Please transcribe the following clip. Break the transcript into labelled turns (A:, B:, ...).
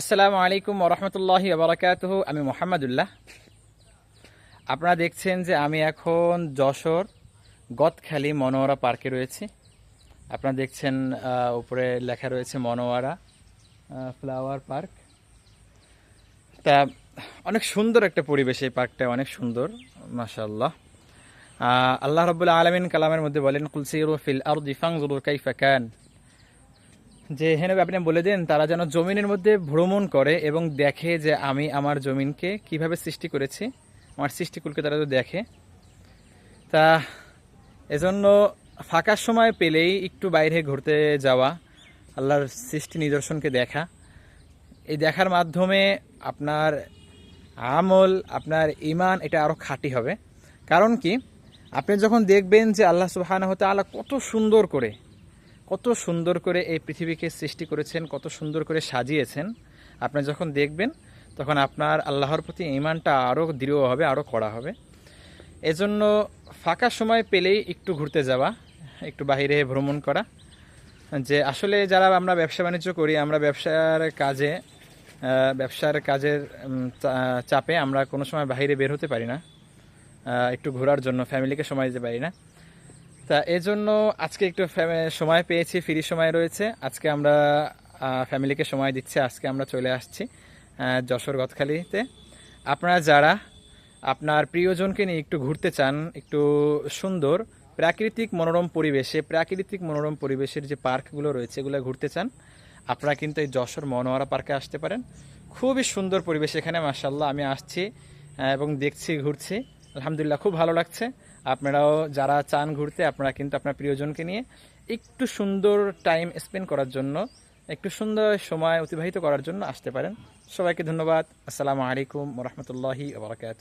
A: আসসালামু আলাইকুম ওরহমতুল্লাহি আবরাকাত আমি মোহাম্মদুল্লাহ আপনারা দেখছেন যে আমি এখন যশোর গতখালি মনোয়ারা পার্কে রয়েছি আপনারা দেখছেন উপরে লেখা রয়েছে মনোয়ারা ফ্লাওয়ার পার্ক তা অনেক সুন্দর একটা পরিবেশ এই পার্কটা অনেক সুন্দর মাশাল্লাহ আল্লাহ রবুল্লা আলমিন কালামের মধ্যে বলেন কুলসির ফিল আর জিফাং জুরুর কাইফা কান যে হেনব আপনি বলে দেন তারা যেন জমিনের মধ্যে ভ্রমণ করে এবং দেখে যে আমি আমার জমিনকে কিভাবে সৃষ্টি করেছি আমার সৃষ্টিকুলকে তারা তো দেখে তা এজন্য ফাঁকার সময় পেলেই একটু বাইরে ঘুরতে যাওয়া আল্লাহর সৃষ্টি নিদর্শনকে দেখা এই দেখার মাধ্যমে আপনার আমল আপনার ইমান এটা আরও খাঁটি হবে কারণ কি আপনি যখন দেখবেন যে আল্লাহ সুহানা হতে আল্লাহ কত সুন্দর করে কত সুন্দর করে এই পৃথিবীকে সৃষ্টি করেছেন কত সুন্দর করে সাজিয়েছেন আপনি যখন দেখবেন তখন আপনার আল্লাহর প্রতি ইমানটা আরও দৃঢ় হবে আরও কড়া হবে এজন্য ফাঁকা সময় পেলেই একটু ঘুরতে যাওয়া একটু বাহিরে ভ্রমণ করা যে আসলে যারা আমরা ব্যবসা বাণিজ্য করি আমরা ব্যবসার কাজে ব্যবসার কাজের চাপে আমরা কোনো সময় বাহিরে বের হতে পারি না একটু ঘোরার জন্য ফ্যামিলিকে সময় দিতে পারি না তা এজন্য আজকে একটু সময় পেয়েছি ফ্রি সময় রয়েছে আজকে আমরা ফ্যামিলিকে সময় দিচ্ছি আজকে আমরা চলে আসছি যশোর গতখালিতে আপনারা যারা আপনার প্রিয়জনকে নিয়ে একটু ঘুরতে চান একটু সুন্দর প্রাকৃতিক মনোরম পরিবেশে প্রাকৃতিক মনোরম পরিবেশের যে পার্কগুলো রয়েছে এগুলো ঘুরতে চান আপনারা কিন্তু এই যশোর মনোয়ারা পার্কে আসতে পারেন খুবই সুন্দর পরিবেশ এখানে মাসাল্লাহ আমি আসছি এবং দেখছি ঘুরছি আলহামদুলিল্লাহ খুব ভালো লাগছে আপনারাও যারা চান ঘুরতে আপনারা কিন্তু আপনার প্রিয়জনকে নিয়ে একটু সুন্দর টাইম স্পেন্ড করার জন্য একটু সুন্দর সময় অতিবাহিত করার জন্য আসতে পারেন সবাইকে ধন্যবাদ আসসালামু আলাইকুম রহমতুল্লাহি আবরকাত